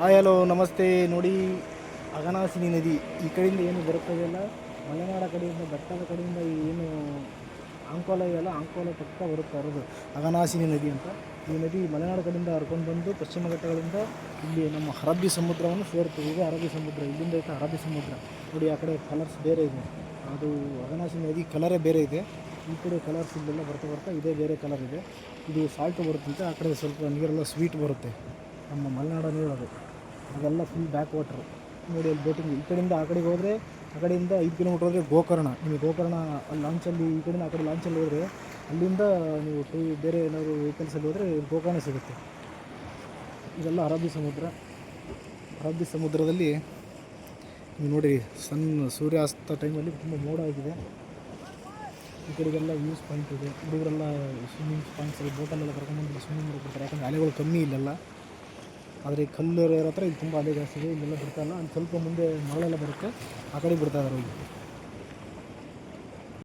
Hi, hello, ನಮಸ್ತೆ. ನೋಡಿ, ಅಗನಾಸಿನಿ ನದಿ. ಈ ಕಡೆಯಿಂದ ಏನು ಬರುತ್ತದೆಯಲ್ಲ ಮಲೆನಾಡ ಕಡೆಯಿಂದ ಬೆಟ್ಟದ ಕಡೆಯಿಂದ ಏನು ಅಂಕೋಲ ಇದೆಯಲ್ಲ ಅಂಕೋಲ ಪಕ್ಕ ಬರುತ್ತಾ ಇರೋದು ಅಗನಾಸಿನಿ ನದಿ ಅಂತ. ಈ ನದಿ ಮಲೆನಾಡು ಕಡೆಯಿಂದ ಹರ್ಕೊಂಡು ಬಂದು ಪಶ್ಚಿಮ ಘಟ್ಟಗಳಿಂದ ಇಲ್ಲಿ ನಮ್ಮ ಅರಬ್ಬಿ ಸಮುದ್ರವನ್ನು ಸೇರ್ತದೆ ಇದು ಅರಬ್ಬಿ ಸಮುದ್ರ, ಇಲ್ಲಿಂದ ಐತೆ ಅರಬ್ಬಿ ಸಮುದ್ರ. ನೋಡಿ, ಆ ಕಡೆ ಕಲರ್ಸ್ ಬೇರೆ ಇದೆ. ಅದು ಅಗನಾಸಿನಿ ನದಿ ಕಲರೇ ಬೇರೆ ಇದೆ. ಈ ಕಡೆ ಕಲರ್ಸ್ ಇಲ್ಲೆಲ್ಲ ಬರ್ತಾ ಬರ್ತಾ ಇದೇ ಬೇರೆ ಕಲರ್ ಇದೆ. ಇದು ಸಾಲ್ಟ್ ಬರುತ್ತಂತೆ, ಆ ಕಡೆ ಸ್ವಲ್ಪ ನೀರೆಲ್ಲ ಸ್ವೀಟ್ ಬರುತ್ತೆ. ನಮ್ಮ ಮಲೆನಾಡ ನೀರು ಅದು. ಅದೆಲ್ಲ ಫುಲ್ ಬ್ಯಾಕ್ ವಾಟ್ರು ನೋಡಿ, ಅಲ್ಲಿ ಬೋಟಿಂಗ್ ಈ ಕಡೆಯಿಂದ ಆ ಕಡೆಗೆ ಹೋದರೆ, ಆ ಕಡೆಯಿಂದ ಐದು ಕಿಲೋಮೀಟ್ರ್ ಹೋದರೆ ಗೋಕರ್ಣ. ನಿಮಗೆ ಗೋಕರ್ಣ ಅಲ್ಲಿ ಲಾಂಚಲ್ಲಿ ಈ ಕಡೆಯಿಂದ ಆ ಕಡೆ ಲಾಂಚಲ್ಲಿ ಹೋದರೆ, ಅಲ್ಲಿಂದ ನೀವು ಟೂ ಬೇರೆ ಏನಾದರೂ ವೆಹಿಕಲ್ಸಲ್ಲಿ ಹೋದರೆ ಗೋಕರ್ಣ ಸಿಗುತ್ತೆ. ಇದೆಲ್ಲ ಅರಬ್ಬಿ ಸಮುದ್ರ. ಅರಬ್ಬಿ ಸಮುದ್ರದಲ್ಲಿ ನೀವು ನೋಡಿ ಸಣ್ಣ ಸೂರ್ಯಾಸ್ತ ಟೈಮಲ್ಲಿ ತುಂಬ ಮೋಡ ಆಗಿದೆ. ಈ ಕಡೆಗೆಲ್ಲ ವ್ಯೂಸ್ ಪಾಯಿಂಟ್ ಇದೆ. ಹುಡುಗರೆಲ್ಲ ಸ್ವಿಮ್ಮಿಂಗ್ ಪಾಯಿಂಟ್ಸಲ್ಲಿ ಬೋಟಲ್ಲೆಲ್ಲ ಕರ್ಕೊಂಡ್ಬಂದು ಸ್ವಿಮ್ಮಿಂಗ್ ಮಾಡ್ಕೊಡ್ತಾರೆ ಯಾಕಂದರೆ ಅಲೆಗಳು ಕಮ್ಮಿ ಇಲ್ಲೆಲ್ಲ. ಆದರೆ ಈ ಕಲ್ಲು ಇರೋ ಹತ್ರ ಇಲ್ಲಿ ತುಂಬ ಅಲೆ ಜಾಸ್ತಿ ಇದೆ. ಇಲ್ಲೆಲ್ಲ ಬಿಡ್ತಾ ಇಲ್ಲ. ಅಲ್ಲಿ ಸ್ವಲ್ಪ ಮುಂದೆ ಮರಳೆಲ್ಲ ಬರುತ್ತೆ. ಆ ಕಡೆ ಬಿಡ್ತಾ ಇದ್ದಾರೆ ಹೋಗಿ